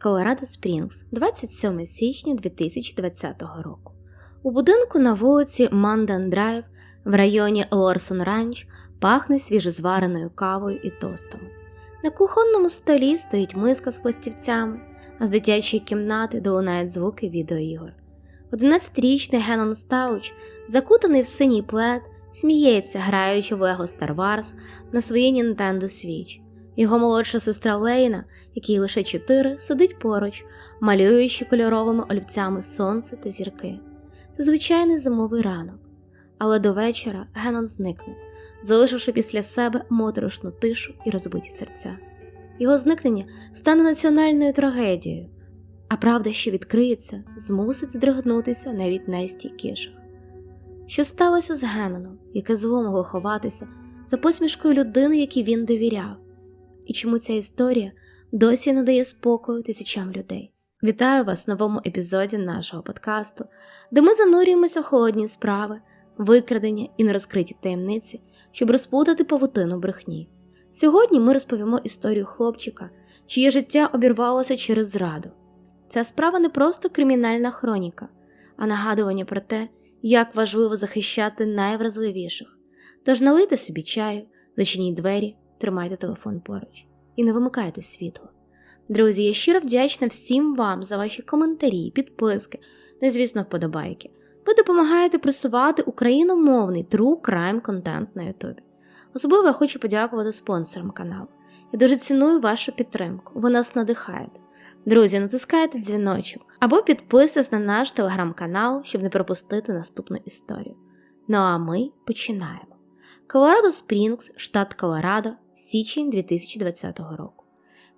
Колорадо Спрінгс, 27 січня 2020 року. У будинку на вулиці Мандан Драйв в районі Лорсон Ранч пахне свіжозвареною кавою і тостами. На кухонному столі стоїть миска з пластівцями, а з дитячої кімнати долунають звуки відеоігор. 11-річний Геннон Стауч, закутаний в синій плед, сміється, граючи в Lego Star Wars на своїй Nintendo Switch. Його молодша сестра Лейна, якій лише чотири, сидить поруч, малюючи кольоровими олівцями сонце та зірки. Це звичайний зимовий ранок, але до вечора Геннон зникне, залишивши після себе моторошну тишу і розбиті серця. Його зникнення стане національною трагедією, а правда, що відкриється, змусить здригнутися навіть найстійкіших. Що сталося з Генноном, яке зло могло ховатися за посмішкою людини, якій він довіряв, і чому ця історія досі не дає спокою тисячам людей? Вітаю вас в новому епізоді нашого подкасту, де ми занурюємося в холодні справи, викрадення і нерозкриті таємниці, щоб розпутати павутину брехні. Сьогодні ми розповімо історію хлопчика, чиє життя обірвалося через зраду. Ця справа не просто кримінальна хроніка, а нагадування про те, як важливо захищати найвразливіших. Тож налийте собі чаю, зачиніть двері, тримайте телефон поруч і не вимикайте світло. Друзі, я щиро вдячна всім вам за ваші коментарі, підписки, ну і, звісно, вподобайки. Ви допомагаєте просувати україномовний true crime контент на Ютубі. Особливо я хочу подякувати спонсорам каналу. Я дуже ціную вашу підтримку, ви нас надихаєте. Друзі, натискайте дзвіночок або підписуйтесь на наш телеграм-канал, щоб не пропустити наступну історію. Ну а ми починаємо. Колорадо Спрінгс, штат Колорадо, січень 2020 року.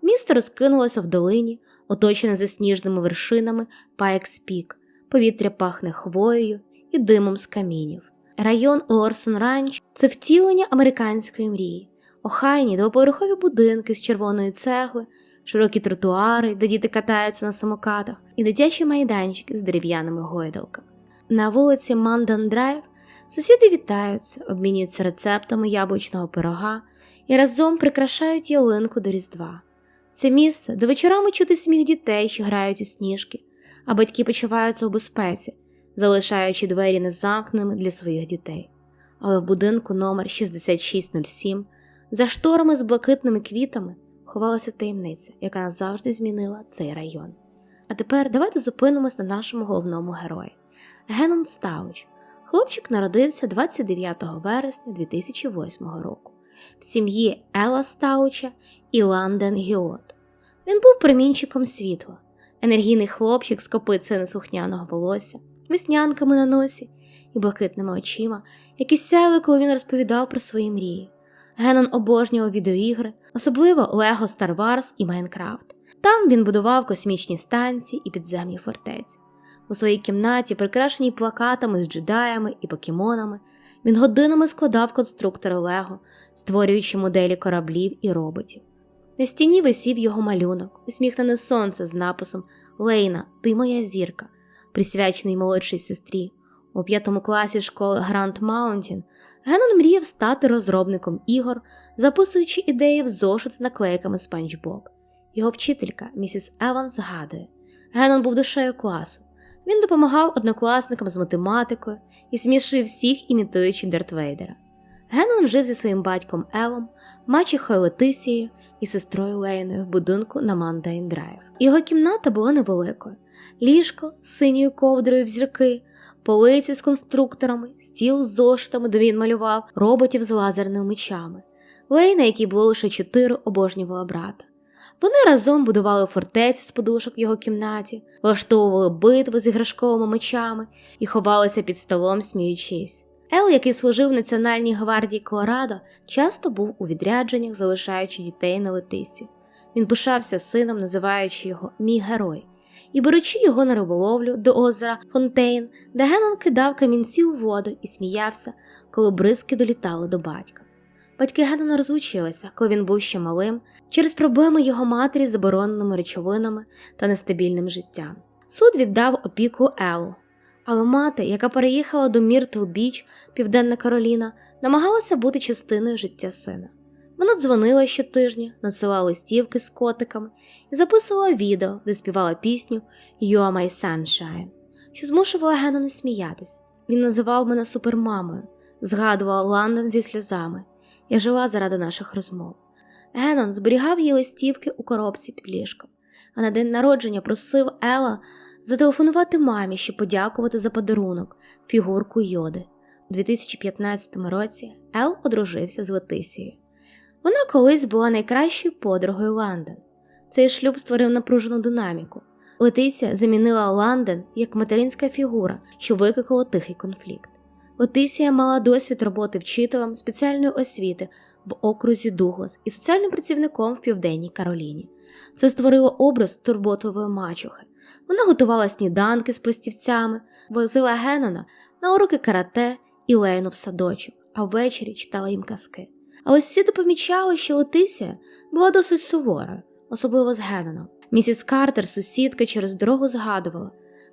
Місто розкинулося в долині, оточене засніжними вершинами Пайкс Пік, повітря пахне хвоєю і димом з камінів. Район Лорсон Ранч це втілення американської мрії, охайні двоповерхові будинки з червоної цегли, широкі тротуари, де діти катаються на самокатах, і дитячі майданчики з дерев'яними гойдалками. На вулиці Мандан Драйв сусіди вітаються, обмінюються рецептами яблучного пирога і разом прикрашають ялинку до Різдва. Це місце, де вечорами чути сміх дітей, що грають у сніжки, а батьки почуваються у безпеці, залишаючи двері незамкненими для своїх дітей. Але в будинку номер 6607 за шторами з блакитними квітами ховалася таємниця, яка назавжди змінила цей район. А тепер давайте зупинимось на нашому головному герої Геннон Стауч. Хлопчик народився 29 вересня 2008 року в сім'ї Ела Стауча і Ланден Гіот. Він був промінчиком світла, енергійний хлопчик з копицею неслухняного волосся, веснянками на носі і блакитними очима, які сяяли, коли він розповідав про свої мрії. Геннон обожнював відеоігри, особливо Лего Star Wars і Майнкрафт. Там він будував космічні станції і підземні фортеці. У своїй кімнаті, прикрашеній плакатами з джедаями і покемонами, він годинами складав конструктори Лего, створюючи моделі кораблів і роботів. На стіні висів його малюнок, усміхнене сонце з написом Лейна, ти моя зірка, присвячений молодшій сестрі. У п'ятому класі школи Гранд Маунтін Геннон мріяв стати розробником ігор, записуючи ідеї в зошит з наклейками Спанч Боб. Його вчителька, місіс Еванс, згадує: Геннон був душею класу. Він допомагав однокласникам з математикою і смішив всіх, імітуючи Дарт Вейдера. Геннон жив зі своїм батьком Елом, мачехою Летисією і сестрою Лейною в будинку на Мандайн Драйв. Його кімната була невеликою: ліжко з синьою ковдрою в зірки, полиці з конструкторами, стіл з зошитами, де він малював роботів з лазерними мечами. Лейна, якій було лише чотири, обожнювала брата. Вони разом будували фортеці з подушок в його кімнаті, влаштовували битви з іграшковими мечами і ховалися під столом, сміючись. Ел, який служив в Національній гвардії Колорадо, часто був у відрядженнях, залишаючи дітей на летисі. Він пишався сином, називаючи його мій герой, і беручи його на риболовлю до озера Фонтейн, де Геннон кидав камінці у воду і сміявся, коли бризки долітали до батька. Батьки Геннона розлучилися, коли він був ще малим, через проблеми його матері з забороненими речовинами та нестабільним життям. Суд віддав опіку Елу, але мати, яка переїхала до Міртл Біч, Південна Кароліна, намагалася бути частиною життя сина. Вона дзвонила щотижня, надсилала листівки з котиками і записувала відео, де співала пісню You are my sunshine, що змушувала Генона сміятись. Він називав мене супермамою, згадував Лондон зі сльозами. Я жила заради наших розмов. Генон зберігав її листівки у коробці під ліжком, а на день народження просив Ела зателефонувати мамі, щоб подякувати за подарунок, фігурку йоди. У 2015 році Ел одружився з Летисією. Вона колись була найкращою подругою Ланден. Цей шлюб створив напружену динаміку. Летисія замінила Ланден як материнська фігура, що викликало тихий конфлікт. Летисія мала досвід роботи вчителем спеціальної освіти в окрузі Дуглас і соціальним працівником в Південній Кароліні. Це створило образ турботової мачухи. Вона готувала сніданки з пластівцями, возила Генона на уроки карате і Лейну в садочок, а ввечері читала їм казки. Але сусіди помічали, що Летисія була досить суворою, особливо з Геноном. Місіс Картер, сусідка, через дорогу згадувала.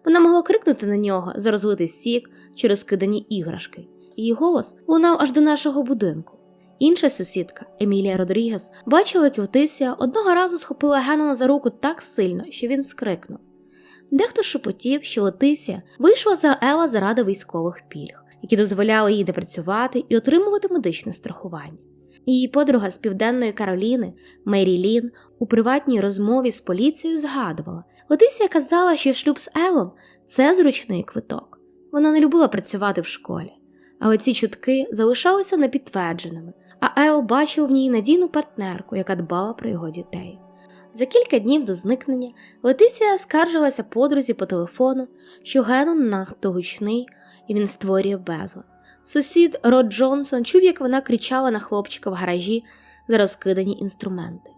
Вона могла крикнути на нього за розлитий сік чи розкидані іграшки. Її голос лунав аж до нашого будинку. Інша сусідка, Емілія Родрігес, бачила, як Летисія одного разу схопила Генона за руку так сильно, що він скрикнув. Дехто шепотів, що Летисія вийшла за Ела заради військових пільг, які дозволяли їй допрацювати і отримувати медичне страхування. Її подруга з південної Кароліни, Мері Лін, у приватній розмові з поліцією згадувала, Летисія казала, що шлюб з Елом це зручний квиток. Вона не любила працювати в школі, але ці чутки залишалися непідтвердженими, а Ел бачив в ній надійну партнерку, яка дбала про його дітей. За кілька днів до зникнення Летисія скаржилася подрузі по телефону, що Генон надто гучний і він створює безлад. Сусід Род Джонсон чув, як вона кричала на хлопчика в гаражі за розкидані інструменти.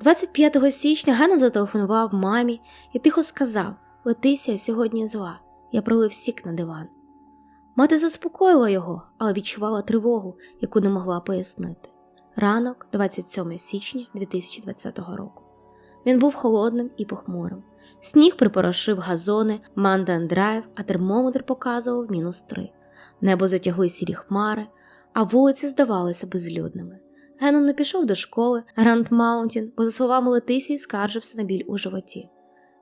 25 січня Генон зателефонував мамі і тихо сказав: Летисія сьогодні зла, я пролив сік на диван. Мати заспокоїла його, але відчувала тривогу, яку не могла пояснити. Ранок, 27 січня 2020 року. Він був холодним і похмурим. Сніг припорошив газони, Манден Драйв, а термометр показував мінус три. Небо затягли сірі хмари, а вулиці здавалися безлюдними. Генон не пішов до школи Гранд Маунтін, бо, за словами Летисії, скаржився на біль у животі.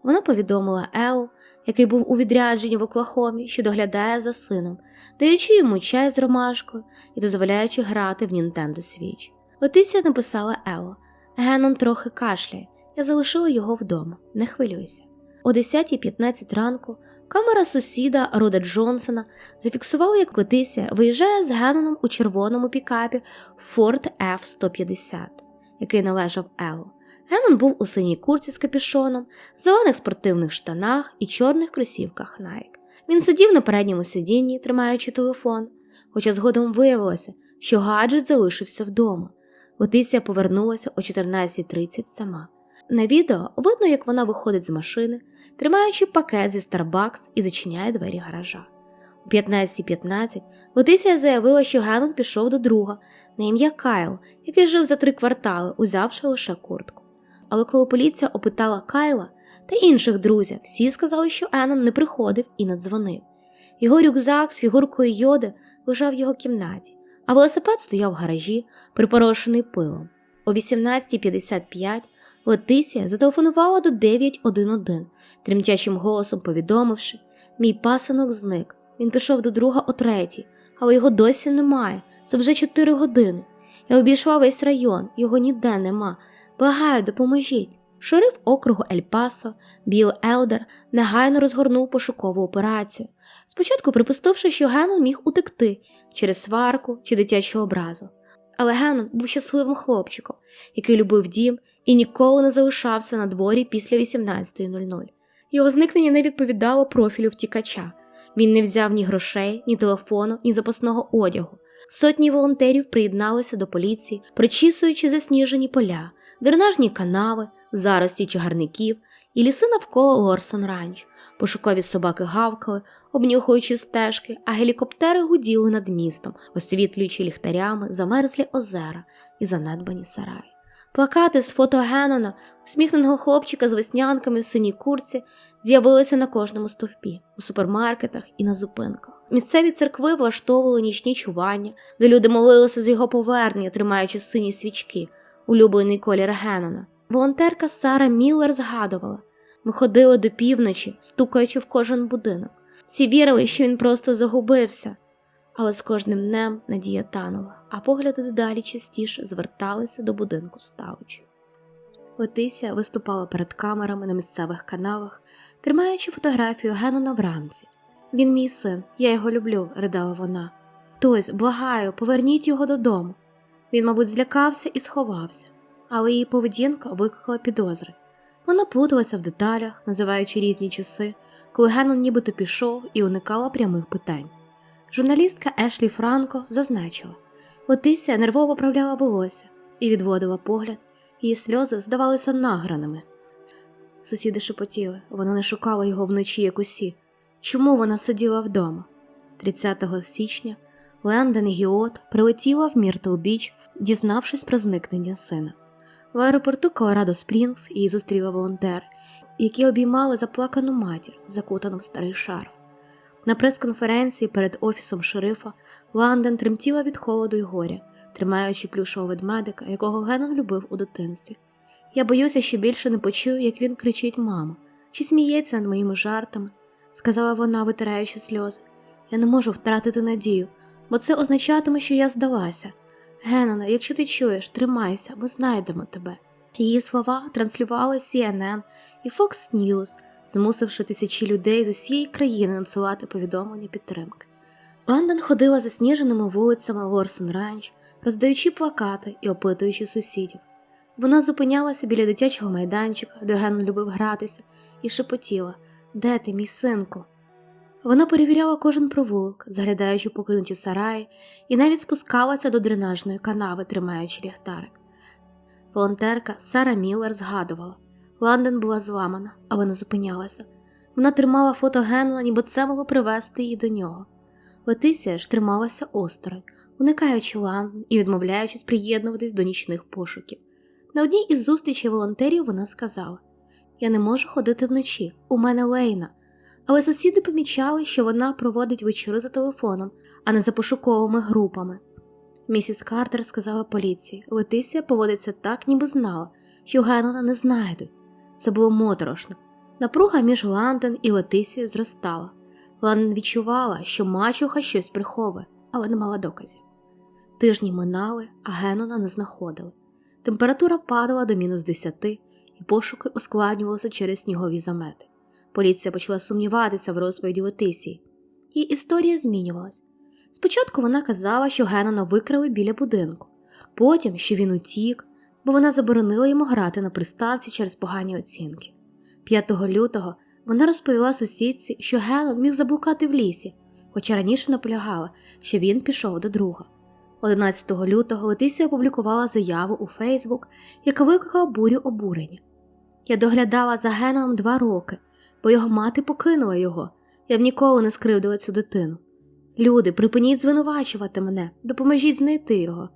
Вона повідомила Еу, який був у відрядженні в Оклахомі, що доглядає за сином, даючи йому чай з ромашкою і дозволяючи грати в Nintendo Switch. Летисія написала Еу, Генон трохи кашляє, я залишила його вдома, не хвилюйся. О 10.15 ранку камера сусіда Рода Джонсона зафіксувала, як Летисія виїжджає з Геноном у червоному пікапі Ford F-150, який належав Елу. Генон був у синій курці з капюшоном, зелених спортивних штанах і чорних кросівках Nike. Він сидів на передньому сидінні, тримаючи телефон, хоча згодом виявилося, що гаджет залишився вдома. Летисія повернулася о 14.30 сама. На відео видно, як вона виходить з машини, тримаючи пакет зі Starbucks і зачиняє двері гаража. У 15.15 Летисія заявила, що Генон пішов до друга на ім'я Кайл, який жив за три квартали, узявши лише куртку. Але коли поліція опитала Кайла та інших друзів, всі сказали, що Енон не приходив і не дзвонив. Його рюкзак з фігуркою йоди лежав в його кімнаті, а велосипед стояв в гаражі, припорошений пилом. О 18.55 Летисія зателефонувала до 911, тремтячим голосом повідомивши, мій пасинок зник. Він пішов до друга о третій, але його досі немає. Це вже 4 години. Я обійшла весь район, його ніде нема. Благаю, допоможіть. Шериф округу Ель Пасо, Біл Елдер, негайно розгорнув пошукову операцію, спочатку припустивши, що Генон міг утекти через сварку чи дитячу образу. Але Генон був щасливим хлопчиком, який любив дім і ніколи не залишався на дворі після 18.00. Його зникнення не відповідало профілю втікача. Він не взяв ні грошей, ні телефону, ні запасного одягу. Сотні волонтерів приєдналися до поліції, причісуючи засніжені поля, дренажні канави, зарості чагарників і ліси навколо Лорсон Ранч. Пошукові собаки гавкали, обнюхуючи стежки, а гелікоптери гуділи над містом, освітлюючи ліхтарями замерзлі озера і занедбані сараї. Плакати з фото Геннона, усміхненого хлопчика з веснянками в синій курці, з'явилися на кожному стовпі, у супермаркетах і на зупинках. Місцеві церкви влаштовували нічні чування, де люди молилися за його повернення, тримаючи сині свічки, улюблений колір Геннона. Волонтерка Сара Міллер згадувала: ми ходили до півночі, стукаючи в кожен будинок. Всі вірили, що він просто загубився. Але з кожним днем надія танула, а погляди дедалі частіше зверталися до будинку ставичі. Летися виступала перед камерами на місцевих каналах, тримаючи фотографію Генона в рамці. Він мій син, я його люблю, ридала вона. Хтось, благаю, поверніть його додому. Він, мабуть, злякався і сховався, але її поведінка викликала підозри. Вона плуталася в деталях, називаючи різні часи, коли Генон нібито пішов і уникала прямих питань. Журналістка Ешлі Франко зазначила, Летися нервово поправляла волосся і відводила погляд, її сльози здавалися награними. Сусіди шепотіли, вона не шукала його вночі, як усі. Чому вона сиділа вдома? 30 січня Ленден Гіот прилетіла в Міртл Біч, дізнавшись про зникнення сина. В аеропорту Колорадо Спрінгс її зустріла волонтер, які обіймали заплакану матір, закутану в старий шарф. На прес-конференції перед офісом шерифа Ланден тремтіла від холоду й горя, тримаючи плюшового ведмедика, якого Геннон любив у дитинстві. Я боюся, що більше не почую, як він кричить мама, чи сміється над моїми жартами, сказала вона, витираючи сльози. Я не можу втратити надію, бо це означатиме, що я здалася. Геннона, якщо ти чуєш, тримайся, ми знайдемо тебе. Її слова транслювали CNN і Fox News, змусивши тисячі людей з усієї країни надсилати повідомлення підтримки. Лондон ходила засніженими вулицями Лорсон Ранч, роздаючи плакати і опитуючи сусідів. Вона зупинялася біля дитячого майданчика, де Ген любив гратися, і шепотіла Де ти, мій синку? Вона перевіряла кожен провулок, заглядаючи покинуті сараї, і навіть спускалася до дренажної канави, тримаючи ліхтарик. Волонтерка Сара Міллер згадувала Лондон була зламана, але не зупинялася. Вона тримала фото Геннона, ніби це могло привести її до нього. Летисія ж трималася осторонь, уникаючи Лондон і відмовляючись приєднуватись до нічних пошуків. На одній із зустрічей волонтерів вона сказала: Я не можу ходити вночі, у мене Лейна. Але сусіди помічали, що вона проводить вечори за телефоном, а не за пошуковими групами. Місіс Картер сказала поліції: Летисія поводиться так, ніби знала, що Геннона не знайдуть. Це було моторошно. Напруга між Ланден і Летисією зростала. Ланден відчувала, що мачуха щось приховує, але не мала доказів. Тижні минали, а Геннона не знаходили. Температура падала до мінус 10, і пошуки ускладнювалися через снігові замети. Поліція почала сумніватися в розповіді Летисії. Її історія змінювалась. Спочатку вона казала, що Геннона викрали біля будинку, потім, що він утік, бо вона заборонила йому грати на приставці через погані оцінки. 5 лютого вона розповіла сусідці, що Геннон міг заблукати в лісі, хоча раніше наполягала, що він пішов до друга. 11 лютого Летисія опублікувала заяву у Фейсбук, яка викликала бурю обурення. Я доглядала за Геном два роки, бо його мати покинула його. Я б ніколи не скривдила цю дитину. Люди, припиніть звинувачувати мене, допоможіть знайти його.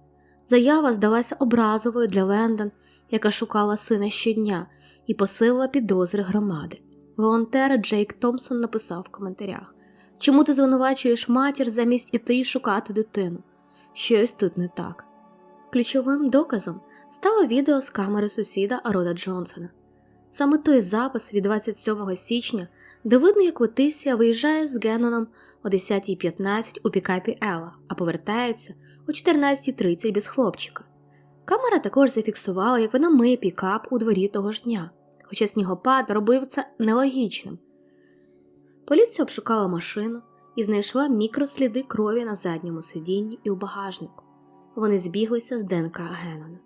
Заява здалася образовою для Лендон, яка шукала сина щодня і посилила підозри громади. Волонтер Джейк Томпсон написав в коментарях: Чому ти звинувачуєш матір замість іти й шукати дитину? Щось тут не так. Ключовим доказом стало відео з камери сусіда Арода Джонсона. Саме той запис від 27 січня, де видно, як Летисія виїжджає з Генноном о 10.15 у пікапі Ела, а повертається о 14.30 без хлопчика. Камера також зафіксувала, як вона миє пікап у дворі того ж дня, хоча снігопад робив це нелогічним. Поліція обшукала машину і знайшла мікросліди крові на задньому сидінні і у багажнику. Вони збіглися з ДНК Геннона.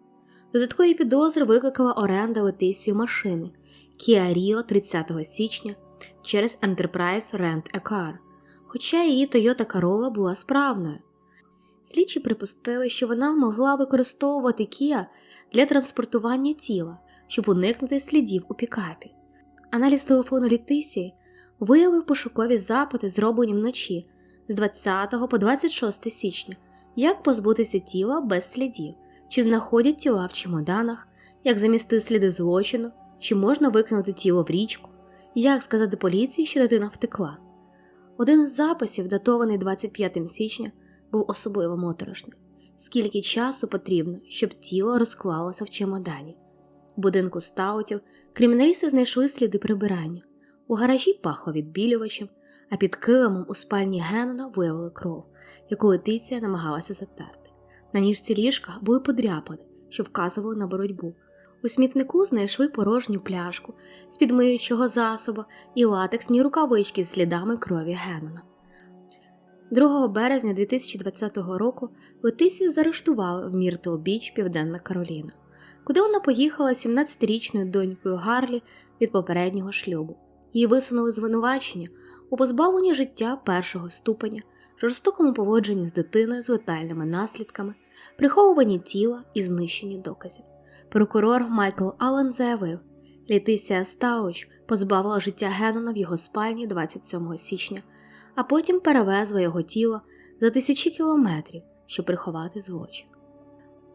Додаткові підозри викликала оренда Летисію машини Kia Rio 30 січня через Enterprise Rent a Car, хоча її Toyota Corolla була справною. Слідчі припустили, що вона могла використовувати Kia для транспортування тіла, щоб уникнути слідів у пікапі. Аналіз телефону Летисії виявив пошукові запити, зроблені вночі з 20 по 26 січня, як позбутися тіла без слідів, чи знаходять тіла в чемоданах, як замісти сліди злочину, чи можна викинути тіло в річку, як сказати поліції, що дитина втекла. Один із записів, датований 25 січня, був особливо моторошний. Скільки часу потрібно, щоб тіло розклалося в чемодані. В будинку стаутів криміналісти знайшли сліди прибирання. У гаражі пахло відбілювачем, а під килимом у спальні Геннона виявили кров, яку Летиція намагалася затерти. На ніжці ліжка були подряпини, що вказували на боротьбу. У смітнику знайшли порожню пляшку з підмиючого засобу і латексні рукавички з слідами крові Геннона. 2 березня 2020 року Летисію заарештували в Міртл Біч, Південна Кароліна, куди вона поїхала 17-річною донькою Гарлі від попереднього шлюбу. Їй висунули звинувачення у позбавленні життя першого ступеня, жорстокому поводженні з дитиною з летальними наслідками, приховуванні тіла і знищенні доказів. Прокурор Майкл Аллен заявив, Летисія Стауч позбавила життя Геннона в його спальні 27 січня, а потім перевезла його тіло за тисячі кілометрів, щоб приховати злочин.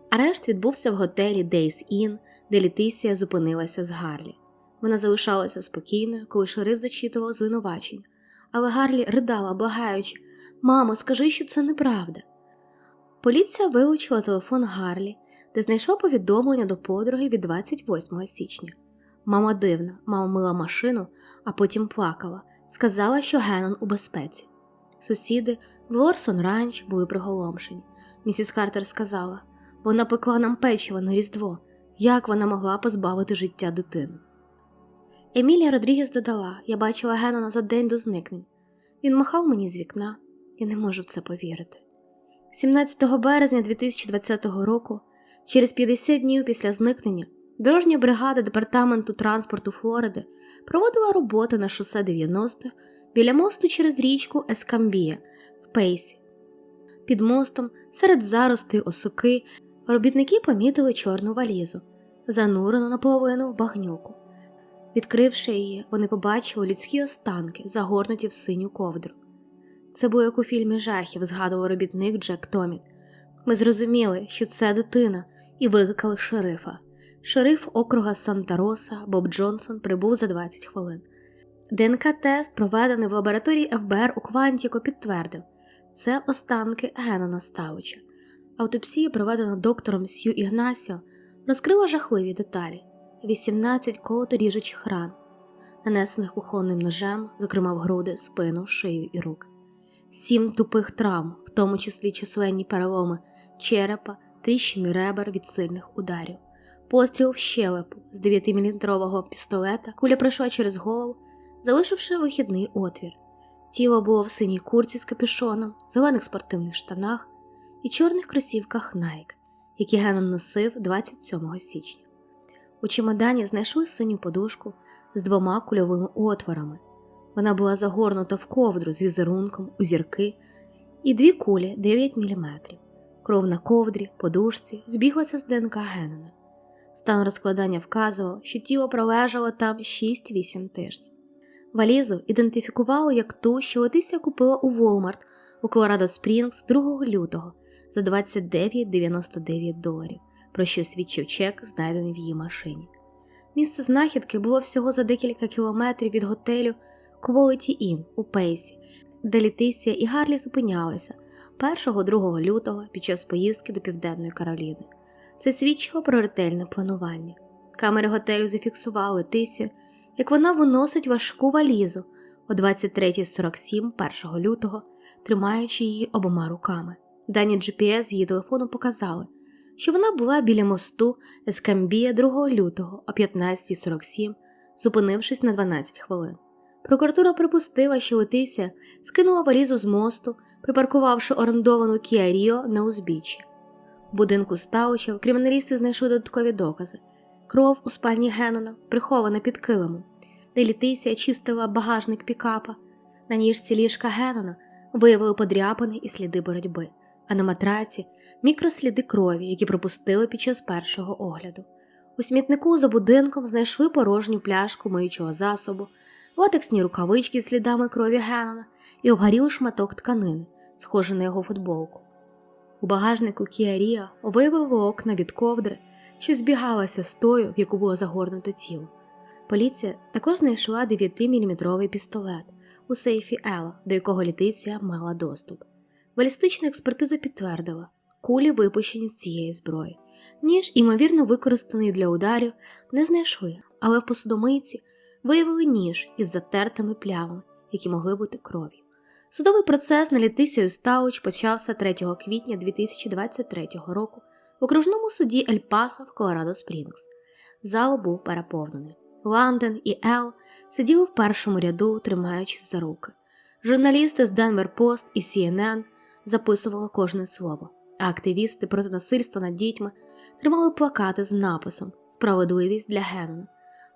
Арешт відбувся в готелі Days Inn, де Летисія зупинилася з Гарлі. Вона залишалася спокійною, коли шериф зачитував звинувачення, але Гарлі ридала, благаючи Мамо, скажи, що це неправда. Поліція вилучила телефон Гарлі, де знайшла повідомлення до подруги від 28 січня. Мама дивна, мама мила машину, а потім плакала, сказала, що Геннон у безпеці. Сусіди в Лорсон Ранч були приголомшені. Місіс Картер сказала вона пекла нам печиво на Різдво. Як вона могла позбавити життя дитину? Емілія Родрігес додала: Я бачила Геннона за день до зникнень. Він махав мені з вікна, я не можу в це повірити. 17 березня 2020 року, через 50 днів після зникнення, дорожня бригада департаменту транспорту Флориди проводила роботи на шосе 90 біля мосту через річку Ескамбія в Пейсі. Під мостом, серед заростей осоки, робітники помітили чорну валізу, занурену наполовину в багнюку. Відкривши її, вони побачили людські останки, загорнуті в синю ковдру. Це було як у фільмі жахів, згадував робітник Джек Томін. Ми зрозуміли, що це дитина, і викликали шерифа. Шериф округа Санта-Роса Боб Джонсон прибув за 20 хвилин. ДНК-тест, проведений в лабораторії ФБР у Квантіко, підтвердив це останки Генона Стауча. Автопсія, проведена доктором Сью Ігнасіо, розкрила жахливі деталі: 18 колоторіжучих ран, нанесених кухонним ножем, зокрема в груди, спину, шию і руки, сім тупих травм, в тому числі численні переломи черепа, тріщини ребер від сильних ударів, постріл в щелепу з 9-мм пістолета, куля пройшла через голову, залишивши вихідний отвір. Тіло було в синій курці з капюшоном, зелених спортивних штанах і чорних кросівках Nike, які Геннон носив 27 січня. У чемодані знайшли синю подушку з двома кульовими отворами. Вона була загорнута в ковдру з візерунком у зірки і дві кулі 9 мм. Кров на ковдрі, подушці збіглася з ДНК Геннона. Стан розкладання вказував, що тіло пролежало там 6-8 тижнів. Валізу ідентифікували як ту, що Летися купила у Walmart у Колорадо Спрінгс 2 лютого за 29,99 доларів, про що свідчив чек, знайдений в її машині. Місце знахідки було всього за декілька кілометрів від готелю Quality Inn у Пейсі, де Літисія і Гарлі зупинялися 1-2 лютого під час поїздки до Південної Кароліни. Це свідчило про ретельне планування. Камери готелю зафіксували Летисію, як вона виносить важку валізу о 23.47 1 лютого, тримаючи її обома руками. Дані GPS її телефону показали, що вона була біля мосту Ескамбія 2 лютого о 15.47, зупинившись на 12 хвилин. Прокуратура припустила, що Летися скинула валізу з мосту, припаркувавши орендовану Rio на узбіччі. В будинку Стаучів криміналісти знайшли додаткові докази. Кров у спальні Геннона, прихована під килимом, де Літисія чистила багажник пікапа. На ніжці ліжка Геннона виявили подряпини і сліди боротьби, а на матраці мікросліди крові, які пропустили під час першого огляду. У смітнику за будинком знайшли порожню пляшку миючого засобу, латексні рукавички з слідами крові Геннона і обгорілий шматок тканини, схожий на його футболку. У багажнику Rio виявили окна від ковдри що збігалася з тою, в яку було загорнуто тіло. Поліція також знайшла 9-мм пістолет у сейфі Ела, до якого Летиція мала доступ. Балістична експертиза підтвердила, кулі випущені з цієї зброї. Ніж, ймовірно, використаний для ударів, не знайшли, але в посудомийці виявили ніж із затертими плямами, які могли бути кров'ю. Судовий процес на Летисію Стауч почався 3 квітня 2023 року в окружному суді Ель Пасо в Колорадо Спрінгс. Зал був переповнений. Ланден і Ел сиділи в першому ряду, тримаючись за руки. Журналісти з Денвер Пост і CNN записували кожне слово, а активісти проти насильства над дітьми тримали плакати з написом Справедливість для Геннона.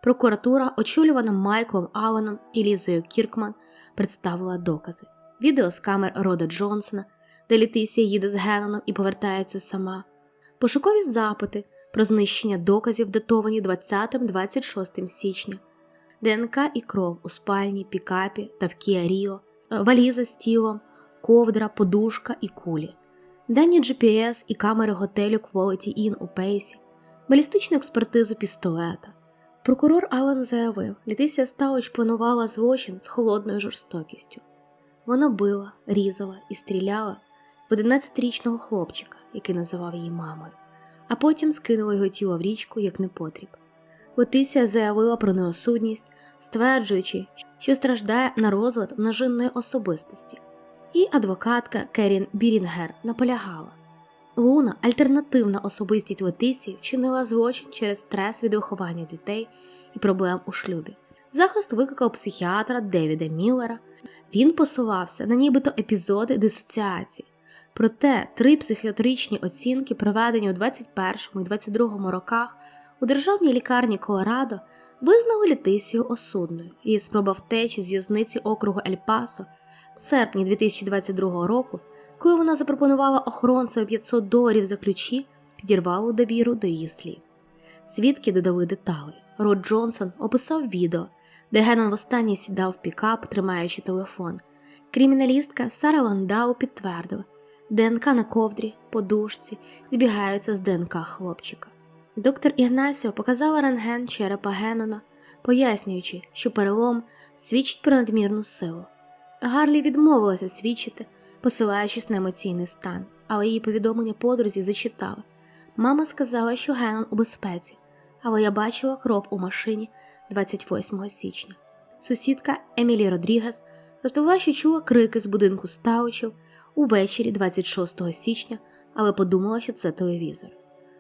Прокуратура, очолювана Майклом Алленом і Лізою Кіркман, представила докази. Відео з камер Рода Джонсона, де Літисія їде з Генноном і повертається сама, пошукові запити про знищення доказів, датовані 20-26 січня, ДНК і кров у спальні, пікапі та в Кіа Ріо, валіза з тілом, ковдра, подушка і кулі, дані GPS і камери готелю Quality Inn у Пейсі, балістичну експертизу пістолета. Прокурор Аллен заявив, Летисія Стауч планувала злочин з холодною жорстокістю. Вона била, різала і стріляла в 11-річного хлопчика, який називав її мамою, а потім скинула його тіло в річку як непотріб. Летисія заявила про неосудність, стверджуючи, що страждає на розлад множинної особистості, і адвокатка Керін Бірінгер наполягала. Луна, альтернативна особистість Летисії, вчинила злочин через стрес від виховання дітей і проблем у шлюбі. Захист викликав психіатра Девіда Міллера. Він посилався на нібито епізоди дисоціації. Проте три психіатричні оцінки, проведені у 21 і 22 роках у державній лікарні Колорадо, визнали Летисію осудною. Її спроба втечі з в'язниці округу Ель Пасо в серпні 2022 року, коли вона запропонувала охоронцеві 500 доларів за ключі, підірвало довіру до її слів. Свідки додали деталі. Род Джонсон описав відео, де Геннон востаннє сідав в пікап, тримаючи телефон. Криміналістка Сара Ландау підтвердила, ДНК на ковдрі, подушці збігаються з ДНК хлопчика. Доктор Ігнасіо показала рентген черепа Геннона, пояснюючи, що перелом свідчить про надмірну силу. Гарлі відмовилася свідчити, посилаючись на емоційний стан, але її повідомлення подрузі зачитали. Мама сказала, що Геннон у безпеці, але я бачила кров у машині 28 січня. Сусідка Емілі Родрігес розповіла, що чула крики з будинку Стаучів увечері 26 січня, але подумала, що це телевізор.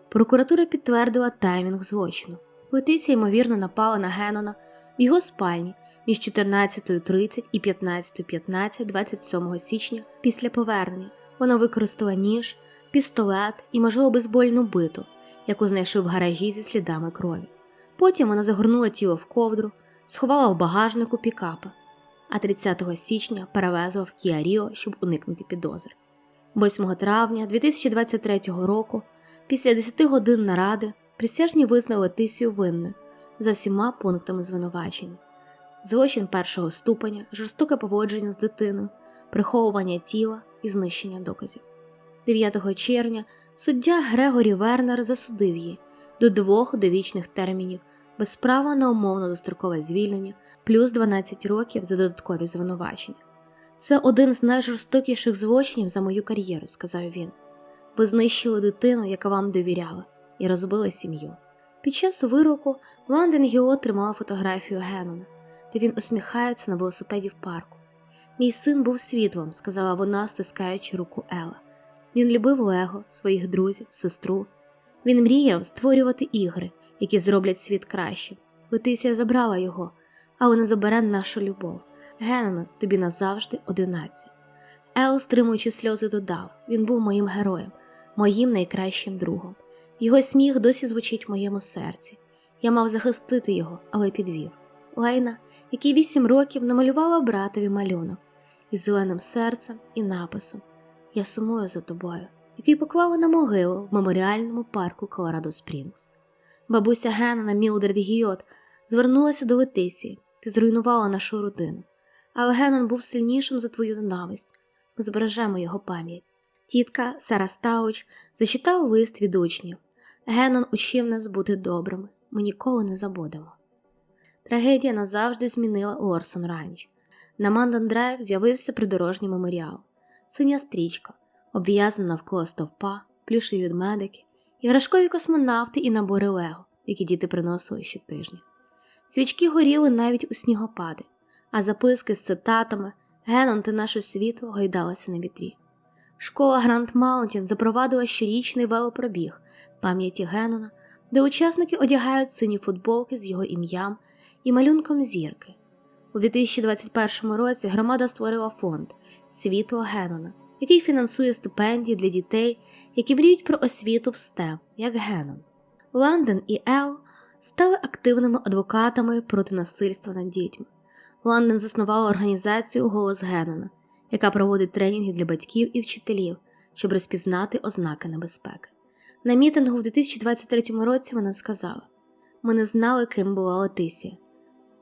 Прокуратура підтвердила таймінг злочину. Летисія, ймовірно, напала на Геннона в його спальні між 14.30 і 15.15 27 січня після повернення. Вона використала ніж, пістолет і, можливо, бейсбольну биту, яку знайшли в гаражі зі слідами крові. Потім вона загорнула тіло в ковдру, сховала в багажнику пікапа, а 30 січня перевезла в Кіа Ріо, щоб уникнути підозри. 8 травня 2023 року, після 10 годин наради, присяжні визнали Тисію винною за всіма пунктами звинувачення. Злочин першого ступеня, жорстоке поводження з дитиною, приховування тіла і знищення доказів. 9 червня суддя Грегорі Вернер засудив її до двох довічних термінів без права на умовно дострокове звільнення, плюс 12 років за додаткові звинувачення. Це один з найжорстокіших злочинів за мою кар'єру, сказав він. Ви знищили дитину, яка вам довіряла, і розбили сім'ю. Під час вироку Ланден Гіо тримала фотографію Геннона, де він усміхається на велосипеді в парку. Мій син був світлом, сказала вона, стискаючи руку Ела. Він любив Лего, своїх друзів, сестру. Він мріяв створювати ігри, які зроблять світ кращим. Летисія забрала його, але не забере нашу любов. Геннону, тобі назавжди одинадцять. Ел, стримуючи сльози, додав він був моїм героєм, моїм найкращим другом. Його сміх досі звучить в моєму серці. Я мав захистити його, але підвів. Лейна, який вісім років намалювала братові малюнок із зеленим серцем і написом Я сумую за тобою, який поклали на могилу в меморіальному парку Колорадо Спрінгс. Бабуся Геннона Мілдред Гіот звернулася до Летисії, ти зруйнувала нашу родину. Але Геннон був сильнішим за твою ненависть. Ми збережемо його пам'ять. Тітка Сара Стауч зачитала лист від учнів. Генон учив нас бути добрими, ми ніколи не забудемо. Трагедія назавжди змінила Уорсон Ранч. На Мандан Драйв з'явився придорожній меморіал, синя стрічка, обв'язана навколо стовпа, плюшеві ведмедики, іграшкові космонавти і набори Лего, які діти приносили щотижня. Свічки горіли навіть у снігопади, а записки з цитатами Генон ти наше світло гойдалися на вітрі. Школа Гранд Маунтін запровадила щорічний велопробіг пам'яті Генона, де учасники одягають сині футболки з його ім'ям і малюнком зірки. У 2021 році громада створила фонд Світло Генона, який фінансує стипендії для дітей, які мріють про освіту в STEM, як Генон. Лондон і Ел стали активними адвокатами проти насильства над дітьми. Лондон заснувала організацію Голос Генона, яка проводить тренінги для батьків і вчителів, щоб розпізнати ознаки небезпеки. На мітингу в 2023 році вона сказала: Ми не знали, ким була Летисія,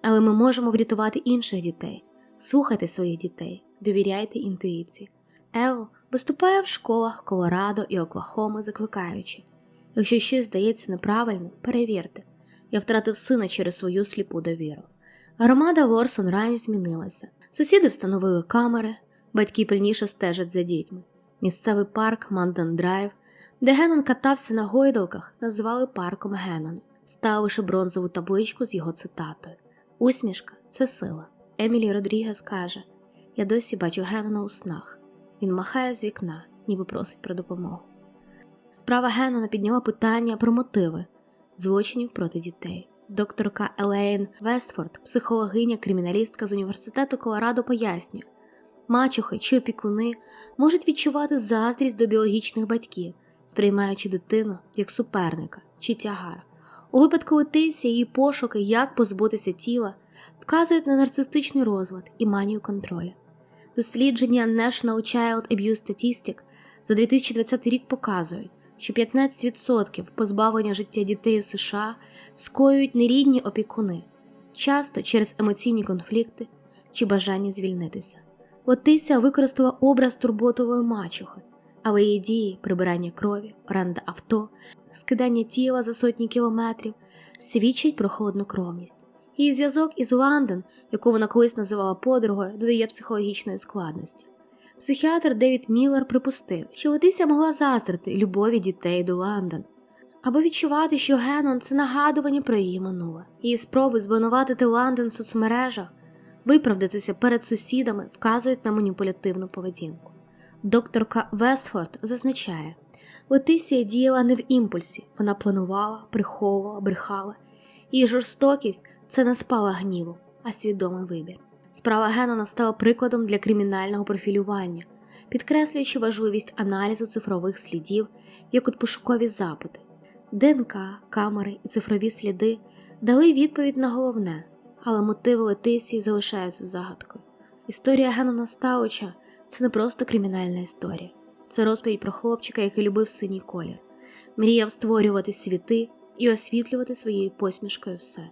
але ми можемо врятувати інших дітей. Слухайте своїх дітей, довіряйте інтуїції. Ел виступає в школах Колорадо і Оклахоми, закликаючи: якщо щось здається неправильним, перевірте. Я втратив сина через свою сліпу довіру. Громада Лорсон Ранч змінилася. Сусіди встановили камери, батьки пильніше стежать за дітьми. Місцевий парк Манден Драйв, де Генон катався на гойдалках, назвали парком Генона, ставивши бронзову табличку з його цитатою: Усмішка це сила. Емілі Родрігес каже: Я досі бачу Генона у снах. Він махає з вікна, ніби просить про допомогу. Справа Генона підняла питання про мотиви злочинів проти дітей. Докторка Елейн Вестфорд, психологиня, криміналістка з університету Колорадо, пояснює, мачухи чи опікуни можуть відчувати заздрість до біологічних батьків, сприймаючи дитину як суперника чи тягар. У випадку Летисі її пошуки, як позбутися тіла, вказують на нарцистичний розлад і манію контролю. Дослідження National Child Abuse Statistic за 2020 рік показують, що 15% позбавлення життя дітей в США скоюють нерідні опікуни, часто через емоційні конфлікти чи бажання звільнитися. Летися використала образ турботової мачухи, але її дії, прибирання крові, оренда авто, скидання тіла за сотні кілометрів свідчать про холоднокровність. Її зв'язок із Ландон, яку вона колись називала подругою, додає психологічної складності. Психіатр Девід Міллер припустив, що Летися могла заздрити любові дітей до Лондон, або відчувати, що Генон це нагадування про її минуле. Її спроби звинуватити Лондон в соцмережах, виправдатися перед сусідами, вказують на маніпулятивну поведінку. Докторка Весфорд зазначає, Летисія діяла не в імпульсі, вона планувала, приховувала, брехала. Її жорстокість це не спала гніву, а свідомий вибір. Справа Генона стала прикладом для кримінального профілювання, підкреслюючи важливість аналізу цифрових слідів, як от пошукові запити. ДНК, камери і цифрові сліди дали відповідь на головне, але мотиви Летисії залишаються загадкою. Історія Генона Стауча це не просто кримінальна історія, це розповідь про хлопчика, який любив синій колір, мріяв створювати світи і освітлювати своєю посмішкою все.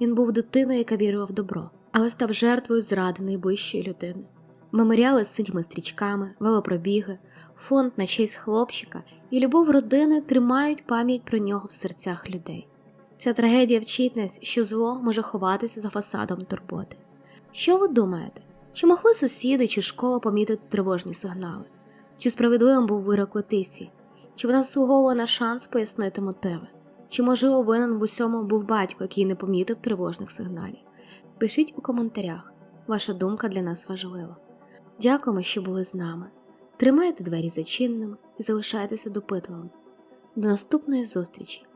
Він був дитиною, яка вірила в добро, але став жертвою зради найближчої людини. Меморіали з синіми стрічками, велопробіги, фонд на честь хлопчика і любов родини тримають пам'ять про нього в серцях людей. Ця трагедія вчить нас, що зло може ховатися за фасадом турботи. Що ви думаєте? Чи могли сусіди чи школа помітити тривожні сигнали? Чи справедливим був вирок Летисі? Чи вона заслуговувала на шанс пояснити мотиви? Чи, можливо, винен в усьому був батько, який не помітив тривожних сигналів? Пишіть у коментарях. Ваша думка для нас важлива. Дякуємо, що були з нами. Тримайте двері зачиненими і залишайтеся допитливими. До наступної зустрічі!